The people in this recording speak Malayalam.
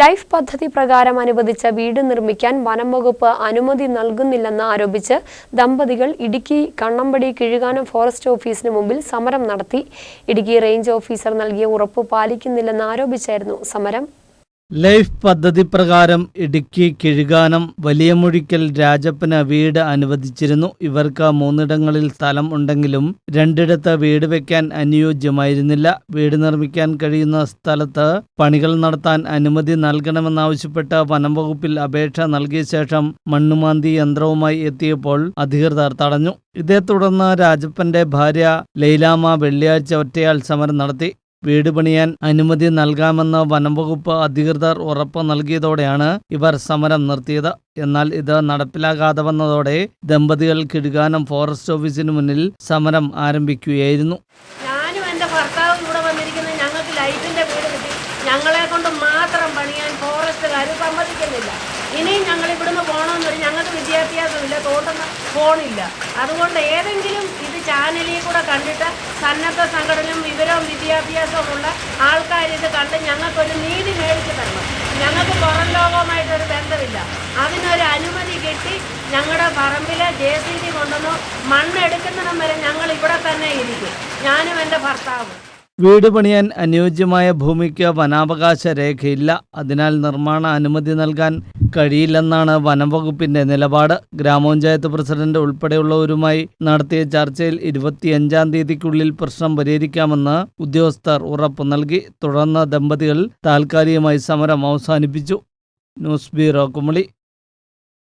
ലൈഫ് പദ്ധതി പ്രകാരം അനുവദിച്ച വീട് നിർമ്മിക്കാൻ വനം വകുപ്പ് അനുമതി നൽകുന്നില്ലെന്ന് ആരോപിച്ച് ദമ്പതികൾ ഇടുക്കി കണ്ണമ്പടി കിഴുകാനം ഫോറസ്റ്റ് ഓഫീസിന് മുമ്പിൽ സമരം നടത്തി. ഇടുക്കി റേഞ്ച് ഓഫീസർ നൽകിയ ഉറപ്പ് പാലിക്കുന്നില്ലെന്ന് ആരോപിച്ചായിരുന്നു സമരം. ലൈഫ് പദ്ധതി പ്രകാരം ഇടുക്കി കിഴുകാനം വലിയമുഴിക്കൽ രാജപ്പന് വീട് അനുവദിച്ചിരുന്നു. ഇവർക്ക് മൂന്നിടങ്ങളിൽ സ്ഥലം ഉണ്ടെങ്കിലും രണ്ടിടത്ത് വീട് വെക്കാൻ അനുയോജ്യമായിരുന്നില്ല. വീട് നിർമ്മിക്കാൻ കഴിയുന്ന സ്ഥലത്ത് പണികൾ നടത്താൻ അനുമതി നൽകണമെന്നാവശ്യപ്പെട്ട് വനംവകുപ്പിൽ അപേക്ഷ നൽകിയ ശേഷം മണ്ണുമാന്തി യന്ത്രവുമായി എത്തിയപ്പോൾ അധികൃതർ തടഞ്ഞു. ഇതേ തുടർന്ന് രാജപ്പന്റെ ഭാര്യ ലൈലാമ വെള്ളിയാഴ്ച ഒറ്റയാൾ സമരം നടത്തി. വീട് പണിയാൻ അനുമതി നൽകാമെന്ന് വനംവകുപ്പ് അധികൃതർ ഉറപ്പ് നൽകിയതോടെയാണ് ഇവർ സമരം നിർത്തിയത്. എന്നാൽ ഇത് നടപ്പിലാകാതെ വന്നതോടെ ദമ്പതികൾ കിടുകാനം ഫോറസ്റ്റ് ഓഫീസിന് മുന്നിൽ സമരം ആരംഭിക്കുകയായിരുന്നു. ഞങ്ങൾക്ക് ലൈഫിന്റെ വീട് കിട്ടി. ഞങ്ങളെ കൊണ്ട് മാത്രം പണിയാൻ ഫോറസ്റ്റുകാർ സമ്മതിക്കുന്നില്ല. ഇനിയും ഞങ്ങൾ ഇവിടുന്ന് പോകണമെന്ന് പറഞ്ഞാൽ ഞങ്ങൾക്ക് വിദ്യാഭ്യാസമില്ല തോട്ടം ഫോണില്ല അതുകൊണ്ട് ഏതെങ്കിലും ഇത് ചാനലിൽ കൂടെ കണ്ടിട്ട് സന്നദ്ധ സംഘടനയും വിവരവും വിദ്യാഭ്യാസവും ഉള്ള ആൾക്കാർ ഇത് കണ്ട് ഞങ്ങൾക്കൊരു നീതി മേടിച്ച് തരണം. ഞങ്ങൾക്ക് പുറം ലോകവുമായിട്ടൊരു ബന്ധമില്ല. അതിനൊരു അനുമതി കിട്ടി ഞങ്ങളുടെ പറമ്പിൽ ജെ സി ബി കൊണ്ടുവന്നു. മണ്ണെടുക്കുന്നിടം വരെ ഞങ്ങൾ ഇവിടെ തന്നെ ഇരിക്കും. ഞാനും എന്റെ ഭർത്താവും. വീട് പണിയാൻ അനുയോജ്യമായ ഭൂമിക്ക് വനാവകാശ രേഖയില്ല. അതിനാൽ നിർമ്മാണ അനുമതി നൽകാൻ കഴിയില്ലെന്നാണ് വനംവകുപ്പിന്റെ നിലപാട്. ഗ്രാമപഞ്ചായത്ത് പ്രസിഡന്റ് ഉൾപ്പെടെയുള്ളവരുമായി നടത്തിയ ചർച്ചയിൽ ഇരുപത്തിയഞ്ചാം തീയതിക്കുള്ളിൽ പ്രശ്നം പരിഹരിക്കാമെന്ന് ഉദ്യോഗസ്ഥർ ഉറപ്പു നൽകി. തുടർന്ന് ദമ്പതികൾ താൽക്കാലികമായി സമരം അവസാനിപ്പിച്ചു. News bureau Kumily.